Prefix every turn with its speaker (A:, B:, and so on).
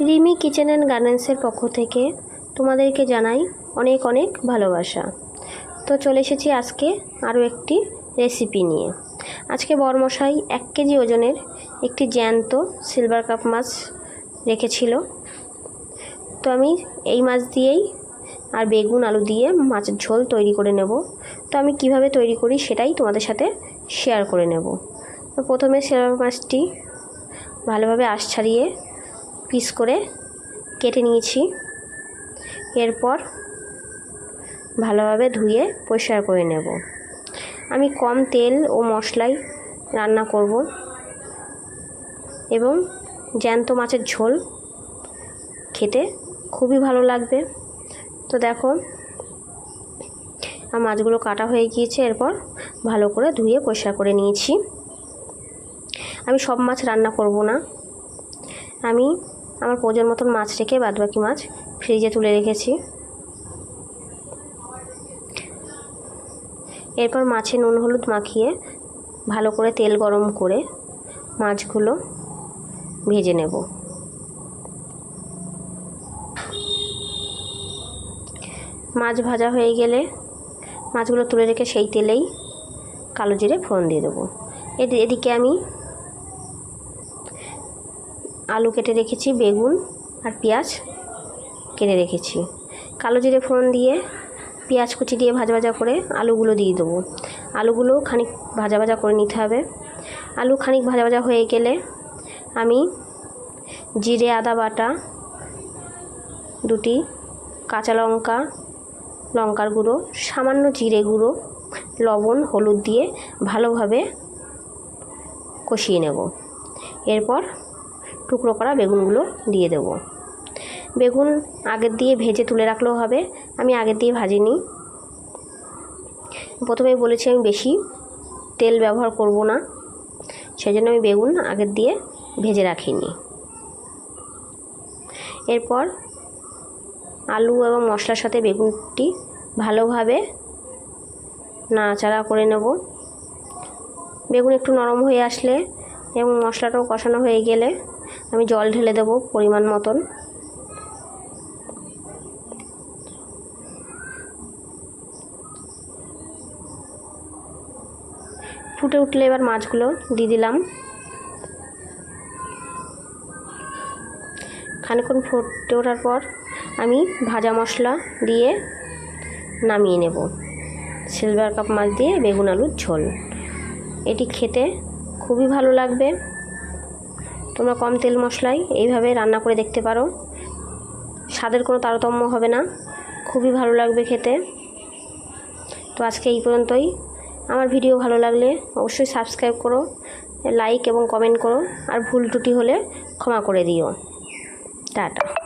A: Rimi kitchen and গার্মেন্টসের পক্ষ থেকে তোমাদেরকে জানাই অনেক অনেক ভালোবাসা। তো চলে এসেছি আজকে আরও একটি রেসিপি নিয়ে। আজকে বরমশাই এক কেজি ওজনের একটি জ্যান্ত সিলভার কাপ মাছ রেখেছিল। তো আমি এই মাছ দিয়েই আর বেগুন, আলু দিয়ে মাছের ঝোল তৈরি করে নেব। তো আমি কীভাবে তৈরি করি সেটাই তোমাদের সাথে শেয়ার করে নেব। তো প্রথমে সিলভার মাছটি ভালোভাবে আশ ছাড়িয়ে পিস করে কেটে নিয়েছি। এরপর ভালোভাবে ধুয়ে পরিষ্কার করে নেব। আমি কম তেল ও মশলায় রান্না করব এবং জ্যান্ত মাছের ঝোল খেতে খুবই ভালো লাগবে। তো দেখো, আমার মাছগুলো কাটা হয়ে গিয়েছে। এরপর ভালো করে ধুয়ে পরিষ্কার করে নিয়েছি। আমি সব মাছ রান্না করব না। আমি আমার প্রয়োজন মতন মাছ রেখে বাদবাকি মাছ ফ্রিজে তুলে রেখেছি। এরপর মাছে নুন, হলুদ মাখিয়ে ভালো করে তেল গরম করে মাছগুলো ভেজে নেব। মাছ ভাজা হয়ে গেলে মাছগুলো তুলে রেখে সেই তেলেই কালো জিরে ফোড়ন দিয়ে দেবো। এদিকে আমি আলু কেটে রেখেছি, বেগুন আর পেঁয়াজ কেটে রেখেছি। কালো জিরে ফোড়ন দিয়ে পেঁয়াজ কুচি দিয়ে ভাজা ভাজা করে আলুগুলো দিয়ে দেবো। আলুগুলো খানিক ভাজা ভাজা করে নিতে হবে। আলু খানিক ভাজা ভাজা হয়ে গেলে আমি জিরে, আদা বাটা, দুটি কাঁচা লঙ্কা, লঙ্কার গুঁড়ো, সামান্য জিরে গুঁড়ো, লবণ, হলুদ দিয়ে ভালোভাবে কষিয়ে নেব। এরপর টুকরো করা বেগুনগুলো দিয়ে দেব। বেগুন আগের দিয়ে ভেজে তুলে রাখলেও হবে। আমি আগের দিয়ে ভাজিনি। প্রথমে বলেছি আমি বেশি তেল ব্যবহার করব না। সেজন্য আমি বেগুন আগের দিয়ে ভেজে রাখিনি। এরপর আলু এবং মশলার সাথে বেগুনটি ভালোভাবে নাড়াচাড়া করে নেব। বেগুন একটু নরম হয়ে আসলে এবং মশলাটাও কষানো হয়ে গেলে আমি জল ঢেলে দেব পরিমাণ মতন। ফুটে উঠলে এবার মাছগুলো দিয়ে দিলাম। খানিক্ষণ ফুটে ওঠার পর আমি ভাজা মশলা দিয়ে নামিয়ে নেব। সিলভার কাপ মাছ দিয়ে বেগুন আলুর ঝোল। এটি খেতে খুবই ভালো লাগবে। তোমরা কম তেল মশলায় এইভাবে রান্না করে দেখতে পারো। স্বাদের কোনো তারতম্য হবে না। খুবই ভালো লাগবে খেতে। তো আজকে এই পর্যন্তই। আমার ভিডিও ভালো লাগলে অবশ্যই সাবস্ক্রাইব করো লাইক এবং কমেন্ট করো, আর ভুল ত্রুটি হলে ক্ষমা করে দিও। টাটা।